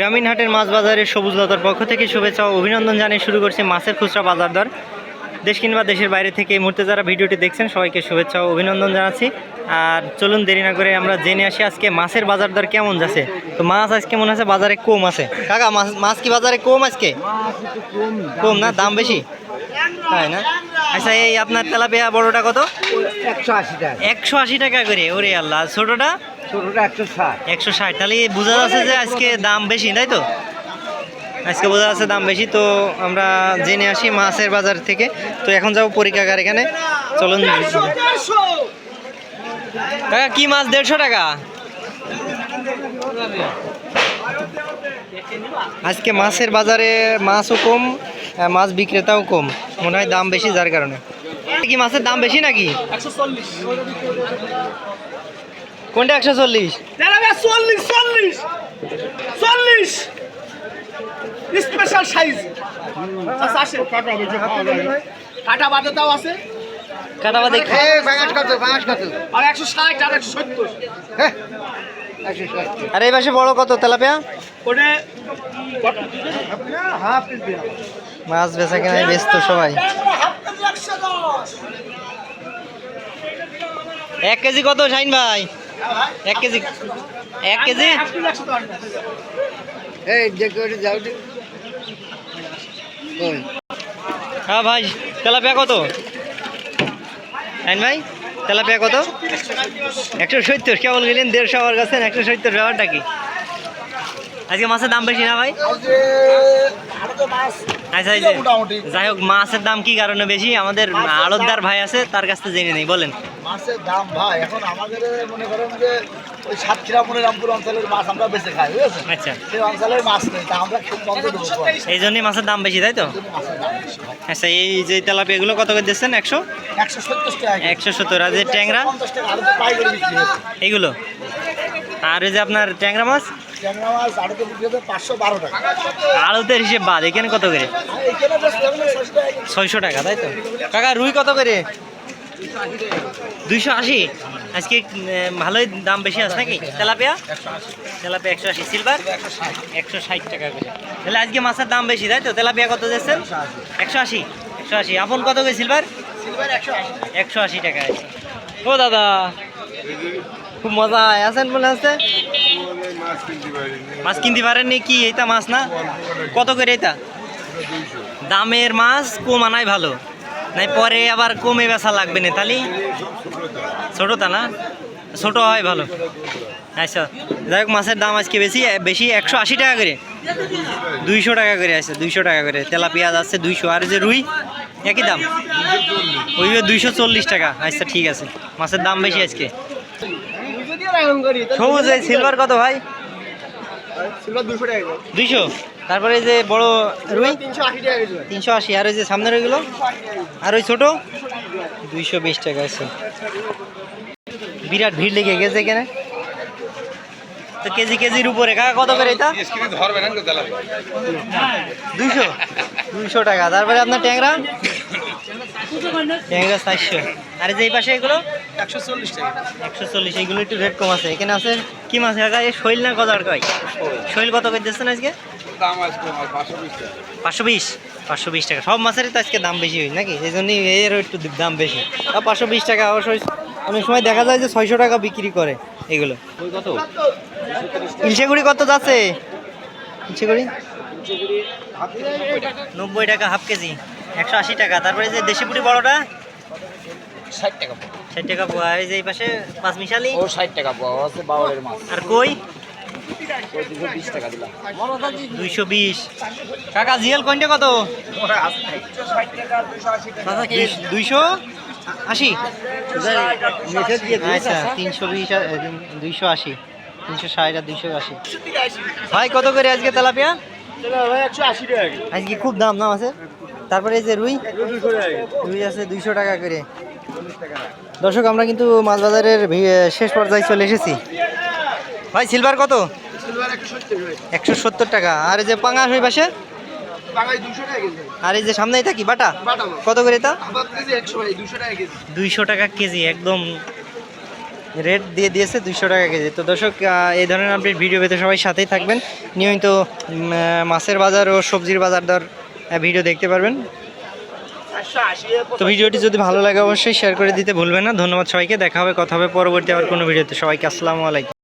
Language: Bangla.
গ্রামীণ হাটের মাছ বাজারের সবুজ লতার পক্ষ থেকে শুভেচ্ছা ও অভিনন্দন জানিয়ে শুরু করছি মাছের খুচরা বাজার দর। দেশ কিংবা দেশের বাইরে থেকে এই মুহূর্তে যারা ভিডিওটি দেখছেন সবাইকে শুভেচ্ছা ও অভিনন্দন জানাচ্ছি। আর চলুন দেরি না করে আমরা জেনে আসি আজকে মাছের বাজার দর কেমন যাচ্ছে। তো মাছ আজকে মনে আছে? বাজারে কম আছে। কাকা মাছ মাছ কি বাজারে কম আজকে? কম না? দাম বেশি? তাই না? আচ্ছা এই আপনার তেলাপিয়া বড়টা কত? একশো আশি টাকা। একশো আশি টাকা করে। ওরে আল্লাহ ছোটটা? একশো ষাট। একশো ষাট। তাহলে বোঝা যাচ্ছে যে আজকে দাম বেশি, তাই তো? আজকে বোঝা যাচ্ছে দাম বেশি, তো আমরা জেনে আসি মাছের বাজার থেকে। তো এখন যাব পরীক্ষাগার এখানে। চলুন। কি মাছ? দেড়শো টাকা? আজকে মাছের বাজারে মাছও কম মাছ বিক্রেতাও কম। মনে হয় দাম বেশি, যার কারণে। কি মাছের দাম বেশি নাকি? কোনটা একশো চল্লিশ? চল্লিশ চল্লিশ চল্লিশ। স্পেশাল সাইজ আছে কাটা বাদাটাও আছে। কাটা বাদে আর একশো ষাট আর একশো সত্তর। আর এই পাশে বড় কত তেলাপিয়া? মাছ বেচা কেনায় ব্যস্ত সবাই। এক কেজি কত শাইন ভাই? এক কেজি। এক কেজি? এই যাও হ্যাঁ ভাই তেলাপিয়া কত? ভাই তেলাপিয়া কত? একশো সত্তর কেবল গেলেন দেড়শো আমার কাছে একশো সত্তর ব্যাপারটা কি? আজকে মাছের দাম বেশি না ভাই? আচ্ছা যাই হোক মাছের দাম কি কারণে বেশি? আমাদের আড়তদার ভাই আছে তার কাছ থেকে জেনে নেই বলেন। মাছের দাম ভাই এখন আমাদের মনে করেন যে ওই সাতক্ষীরা মনে রামপুর অঞ্চলের মাছ আমরা বেঁচে খাই আচ্ছা। সেই অঞ্চলের মাছ নেই তা আমরা খুব বন্ধ এই জন্যই মাছের দাম বেশি তাই তো? আচ্ছা এই যে তেলাপিয়া এগুলো কত করে দিচ্ছেন? একশো? একশো সত্তর টাকা একশো সত্তর। আর যে ট্যাংরা? আরও এইগুলো আর ওই যে আপনার ট্যাংরা মাছ? আড়তের হিসেব বাদ এখানে কত করে। ছয়শো টাকা তাই তো? কাকা রুই কত করে? দুইশো আশি? আজকে ভালোই দাম বেশি আছে নাকি? তেলাপিয়া? তেলাপিয়া একশো আশি। সিলভার? একশো ষাট টাকা করে। তাহলে আজকে মাছের দাম বেশি, তাই তো? তেলাপিয়া কত দিচ্ছেন একশো আশি। একশো আশি। আপন কত করে সিলভার? একশো আশি টাকা। ও দাদা, খুব মজা। আছেন মনে হচ্ছে মাছ কিনতে পারেননি কি? এইটা মাছ না? কত করে এটা? দামের মাছ কম আনাই ভালো। নাই, পরে আবার কমে বেচা লাগবে না, তাহলে ছোটটা না? ছোট হয় ভালো। আচ্ছা যাই হোক, মাছের দাম আজকে বেশি বেশি একশো আশি টাকা করে। দুইশো টাকা করে আছে, দুইশো টাকা করে। তেলা পেঁয়াজ আছে দুইশো, আর যে রুই, একই দাম? ওই দুইশো চল্লিশ টাকা। আচ্ছা ঠিক আছে। মাছের দাম বেশি আজকে। সবুজ সিলভার কত ভাই? দুইশো তারপরে যে বড় রুই? তিনশো আশি আর ওই যে সামনের ওইগুলো? আর ওই ছোট? দুইশো বিশ টাকা আছে। বিরাট ভিড় লেগে গেছে এখানে। তো কেজি কেজির উপরে। কাকা কত করে এটা? দুইশো? দুইশো টাকা। তারপরে আপনার ট্যাংরা? ট্যাংরা চারশো। আর যে এই পাশে এগুলো? একশো চল্লিশ টাকা। একশো চল্লিশ এইগুলো একটু রেট কম আছে। এখানে আছে কি মাছ কাকা এই শৈল না গজার কয়? শৈল কত করে দিচ্ছেন আজকে? পাঁচশো বিশ পাঁচশো বিশ? টাকা। সব মাছেরই তো আজকে দাম বেশি হয় নাকি? এই জন্যই এরও একটু দাম বেশি। পাঁচশো বিশ টাকা অবশ্যই অনেক সময় দেখা যায় যে ছয়শো টাকা বিক্রি করে এগুলো। কত? ইলশেগুড়ি কত যাচ্ছে? ইলশেগুড়ি? নব্বই টাকা হাফ কেজি। একশো আশি টাকা। তারপরে যে দেশি পুরি বড়টা? ষাট টাকা ষাট টাকা পোয়া। এই যে এই পাশে পাঁচ মিশালি? ও ষাট টাকা পাওয়া আছে বাউলের মাছ। আর কই? বিশ দুইশো কাকা জিএল কইনটা কত? দুই- দুইশো আশি? আচ্ছা তিনশো বিশ দুইশো আশি। তিনশো ষাট আর দুইশো আশি। ভাই কত করে আজকে তেলাপিয়া? আজকে খুব দাম না আছে তারপরে এই যে রুই রুই আছে দুইশো টাকা করে। দর্শক, আমরা কিন্তু মাছ বাজারের শেষ পর্যায়ে চলে এসেছি। ভাই সিলভার কত? একশো সত্তর টাকা। আর এই যে পাঙাশ ওই পাশে? আর এই যে সামনে থাকি, বাটা? কত করে কেজি দুইশো টাকা কেজি, একদম রেট দিয়ে দিয়েছে দুইশো টাকা কেজি। তো দর্শক এই ধরনের আপডেট ভিডিও পেতে সবাই সাথেই থাকবেন। নিয়মিত মাছের বাজার ও সবজির বাজার দর ভিডিও দেখতে পারবেন। তো ভিডিওটি যদি ভালো লাগে অবশ্যই শেয়ার করে দিতে ভুলবেন না। ধন্যবাদ সবাইকে। দেখা হবে, কথা হবে পরবর্তী আবার কোনো ভিডিওতে সবাইকে আসসালামু আলাইকুম।